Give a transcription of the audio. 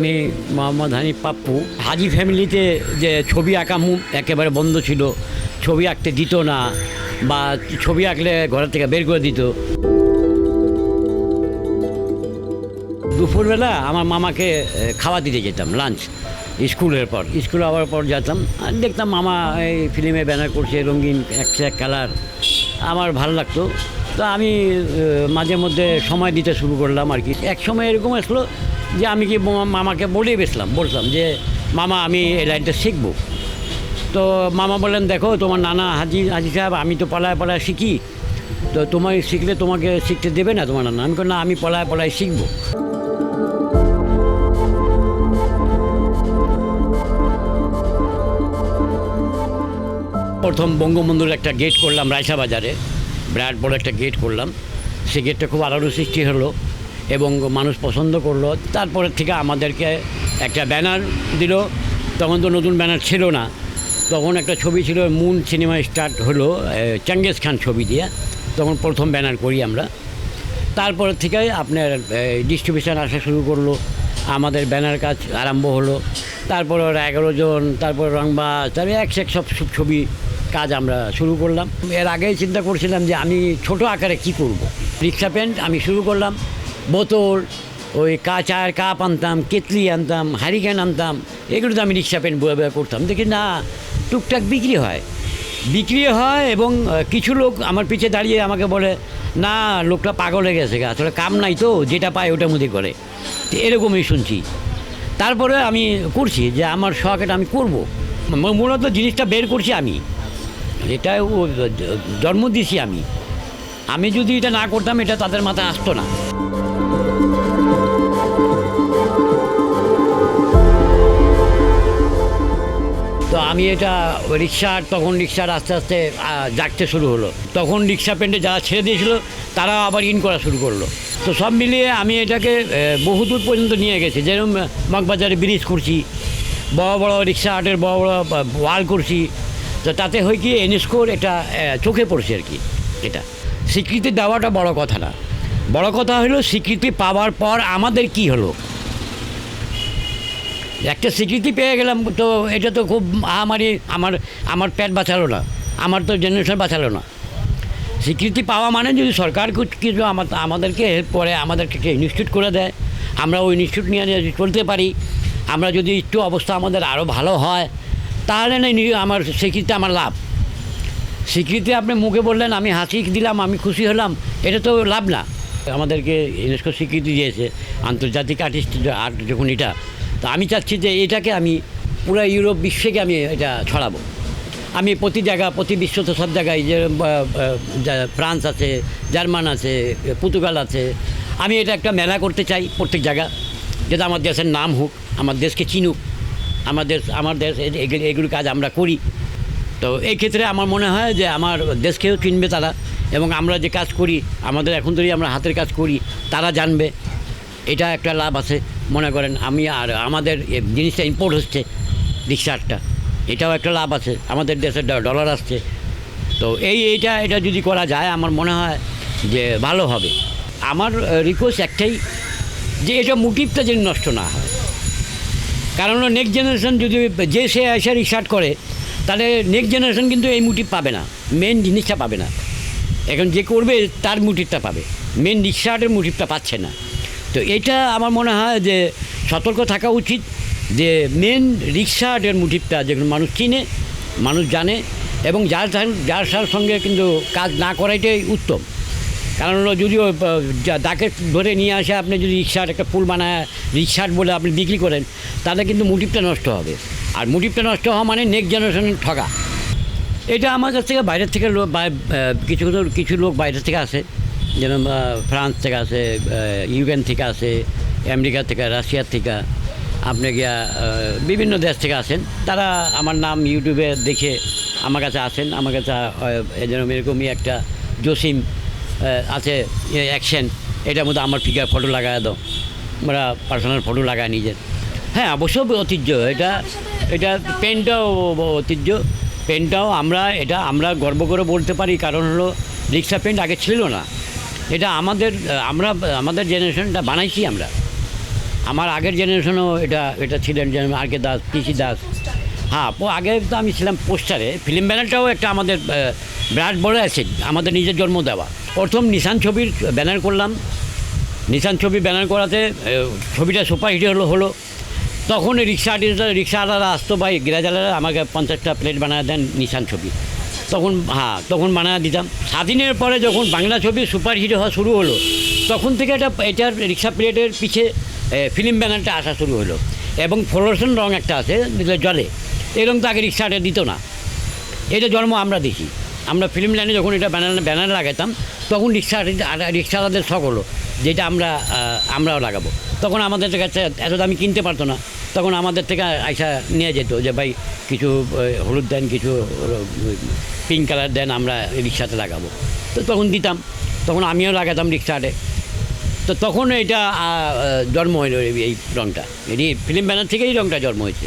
আমি মোহাম্মদ হানিফ পাপ্পু। হাজি ফ্যামিলিতে যে ছবি আঁকা মুখ একেবারে বন্ধ ছিল। ছবি আঁকতে দিত না, বা ছবি আঁকলে ঘর থেকে বের করে দিত। দুপুরবেলা আমার মামাকে খাওয়া দিতে যেতাম লাঞ্চ স্কুলের পর। স্কুল আবার পর যেতাম দেখতাম মামা এই ফিল্মে ব্যানার করছে, রঙিন একশো এক কালার আমার ভালো লাগতো। তো আমি মাঝে মধ্যে সময় দিতে শুরু করলাম আর কি। এক সময় এরকম আসলো যে আমি কি মামাকে বলেই বেসলাম বলতাম যে মামা আমি এই লাইনটা শিখব। তো মামা বললেন দেখো তোমার নানা হাজি হাজি সাহেব আমি তো পলায় পলায় শিখি। তো তোমায় শিখলে তোমাকে শিখতে দেবে না তোমার নানা। আমি বললাম, না আমি পলায় পলায় শিখব। প্রথম বঙ্গবন্ধুর একটা গেট করলাম রায়সা বাজারে। বিরাট বড় একটা গেট করলাম। সেই গেটটা খুব আলোড় সৃষ্টি হলো। এবং মানুষ পছন্দ করল। তারপরের থেকে আমাদেরকে একটা ব্যানার দিল। তখন তো নতুন ব্যানার ছিল না। তখন একটা ছবি ছিল, মুন সিনেমা স্টার্ট হলো চেঙ্গেজ খান ছবি দিয়ে। তখন প্রথম ব্যানার করি আমরা। তারপরে থেকে আপনার ডিস্ট্রিবিউশন আসা শুরু করল। আমাদের ব্যানার কাজ আরম্ভ হলো। তারপর এগারো জন, তারপর রংবাজ তারপরে এক এক সব ছবি কাজ আমরা শুরু করলাম। এর আগেই চিন্তা করছিলাম যে আমি ছোট আকারে কি করব। রিক্সা প্যান্ট আমি শুরু করলাম। বোতল, ওই কা চায়ের কাপ আনতাম কেতলি আনতাম, হারিকেন আনতাম, এগুলো তো আমি রিক্সা প্যান্ট বয়ে বয়ে করতাম। দেখি না, টুকটাক বিক্রি হয়। বিক্রি হয় এবং কিছু লোক আমার পিছে দাঁড়িয়ে আমাকে বলে, না, লোকটা পাগল হয়ে গেছে গা, আসলে কাম নাই তো, যেটা পায় ওটার মধ্যে করে। এরকমই শুনছি। তারপরে আমি করছি যে আমার শখ এটা আমি করব। মূলত জিনিসটা বের করছি আমি। এটা জন্ম দিছি আমি। আমি যদি এটা না করতাম, এটা তাদের মাথায় আসতো না। আমি এটা রিক্সার তখন রিক্সার আস্তে আস্তে জাগতে শুরু হলো। তখন রিক্সা পেন্টে যারা ছেড়ে দিয়েছিল, তারা আবার ইন করা শুরু করল। তো সব মিলিয়ে আমি এটাকে বহুদূর পর্যন্ত নিয়ে গেছি। যেরকম মগবাজারে ব্রিজ করছি, বড় বড় রিক্সা আটের বড় বড় ওয়াল করছি। তো তাতে হয় কি, এনএসকোর এটা চোখে পড়ছে আর কি, এটা। স্বীকৃতি দেওয়াটা বড় কথা না। বড় কথা হলো, স্বীকৃতি পাওয়ার পর আমাদের কি হলো? একটা স্বীকৃতি পেয়ে গেলাম, তো এটা তো খুব আমারই, আমার আমার পেট বাঁচালো না, আমার তো জেনারেশন বাঁচালো না। স্বীকৃতি পাওয়া মানে যদি সরকার কিছু- কিছু আমা- আমাদেরকে হেল্প করে, আমাদেরকে ইনস্টিটিউট করে দেয়, আমরা ওই ইনস্টিটিউট নিয়ে চলতে পারি, আমরা যদি একটু অবস্থা আমাদের আরও ভালো হয়, তাহলে নি- আমার স্বীকৃতি, আমার লাভ। স্বীকৃতি আপনি মুখে বললেন, আমি হাসি দিলাম, আমি খুশি হলাম, এটা তো লাভ না। আমাদেরকে ইউনেস্কো স্বীকৃতি দিয়েছে, আন্তর্জাতিক আর্টিস্ট আর্ট যখন এটা তো আমি চাচ্ছি যে এটাকে আমি পুরো ইউরোপ বিশ্বকে আমি এটা ছড়াবো। আমি প্রতি জায়গা, প্রতি বিশ্বতে সব জায়গায় যে ফ্রান্স আছে, জার্মান আছে পর্তুগাল আছে, আমি এটা একটা মেলা করতে চাই প্রত্যেক জায়গা। যেটা আমার দেশের নাম হোক, আমার দেশকে চিনুক, আমার দেশ আমার দেশ এগুলি কাজ আমরা করি। তো এই ক্ষেত্রে আমার মনে হয় যে আমার দেশকেও চিনবে তারা এবং আমরা যে কাজ করি, আমাদের এখন ধরেই আমরা হাতের কাজ করি, তারা জানবে। এটা একটা লাভ আছে। মনে করেন আমি আর আমাদের জিনিসটা ইম্পোর্ট হচ্ছে রিক্সারটা এটাও একটা লাভ আছে। আমাদের দেশের ডলার আসছে। তো এই এইটা, এটা যদি করা যায়, আমার মনে হয় যে ভালো হবে। আমার রিকোয়েস্ট একটাই যে এটা মোটিভটা যেন নষ্ট না হয়। কারণ নেক্সট জেনারেশন যদি যে সে এসে রিসার্চ করে, তাহলে নেক্সট জেনারেশন কিন্তু এই মোটিভ পাবে না। মেন জিনিসটা পাবে না। এখন যে করবে, তার মোটিভটা পাবে। মেন রিক্সাটের মোটিভটা পাচ্ছে না। তো এটা আমার মনে হয় যে সতর্ক থাকা উচিত যে মেন রিক্সাটের মোটিভটা যেগুলো মানুষ চিনে মানুষ জানে এবং যার যার- সার সঙ্গে কিন্তু কাজ না করাইটাই উত্তম। কারণ হলো যদি ও, আহ, তাকে ধরে নিয়ে আসে আপনি যদি রিক্সার একটা ফুল বানায় রিক্সার বলে আপনি বিক্রি করেন তাহলে কিন্তু মোটিভটা নষ্ট হবে। আর মোটিভটা নষ্ট হওয়া মানে নেক্সট জেনারেশনের ঠকা এটা আমার কাছ থেকে বাইরের থেকে লোক কিছু কিছু লোক বাইরের থেকে আসে। আহ, ফ্রান্স থেকে আসে ইউক্রেন থেকে আসে আমেরিকা থেকে রাশিয়ার থেকে আপনি গিয়া বিভিন্ন দেশ থেকে আসেন। তারা আমার নাম ইউটিউবে দেখে আমার কাছে আসেন। আমার কাছে যেরকম এরকমই একটা জসিম আছে অ্যাকশন এটার মধ্যে আমার ফিগার ফটো লাগায় দাও। আমরা পার্সোনাল ফটো লাগায় নিজের। হ্যাঁ অবশ্য ঐতিহ্য এটা এটা পেনটাও ঐতিহ্য। পেনটাও আমরা এটা আমরা গর্ব করে বলতে পারি কারণ হলো রিক্সা পেন্ট আগে ছিল না। এটা আমাদের আমরা আমাদের জেনারেশনটা বানাইছি আমরা। আমার আগের জেনারেশনও এটা এটা ছিলেন যেমন আর কে দাস পিসি দাস। হ্যাঁ আগে তো আমি ছিলাম পোস্টারে। ফিল্ম ব্যানারটাও একটা আমাদের বিরাট বড় আছে আমাদের নিজের জন্ম দেওয়া। প্রথম নিশান ছবির ব্যানার করলাম। নিশান ছবি ব্যানার করাতে ছবিটা সুপার হিট হলো হলো। তখন রিক্সা রিক্সাওয়ালারা আসতো বা গিরাজালারা আমাকে পঞ্চাশটা প্লেট বানায় দেন নিশান ছবি। তখন হ্যাঁ তখন বানায় দিতাম। স্বাধীনের পরে যখন বাংলা ছবি সুপার হিট হওয়া শুরু হলো, তখন থেকে এটা এটার রিক্সা প্লেটের পিছে ফিল্ম ব্যানারটা আসা শুরু হলো। এবং ফ্লোরেশন রং একটা আছে জলে এরকম তো আগে রিক্সাটা দিত না। এটা জন্ম আমরা দেখি। আমরা ফিল্ম লাইনে যখন এটা ব্যানার ব্যানার লাগাতাম, তখন রিক্সা, রিক্সাওয়ালাদের শখ হলো, যেটা আমরা আমরাও লাগাবো। তখন আমাদের কাছে এত দামি কিনতে পারতো না। তখন আমাদের থেকে আইসা নিয়ে যেত যে, ভাই, কিছু হলুদ দেন, কিছু পিঙ্ক কালার দেন, আমরা রিক্সাতে লাগাবো। তো তখন দিতাম, তখন আমিও লাগাতাম রিক্সাটে তো তখন এটা জন্ম হইল এই রঙটা এটি ফিল্ম ব্যানার থেকেই রঙটা জন্ম হয়েছে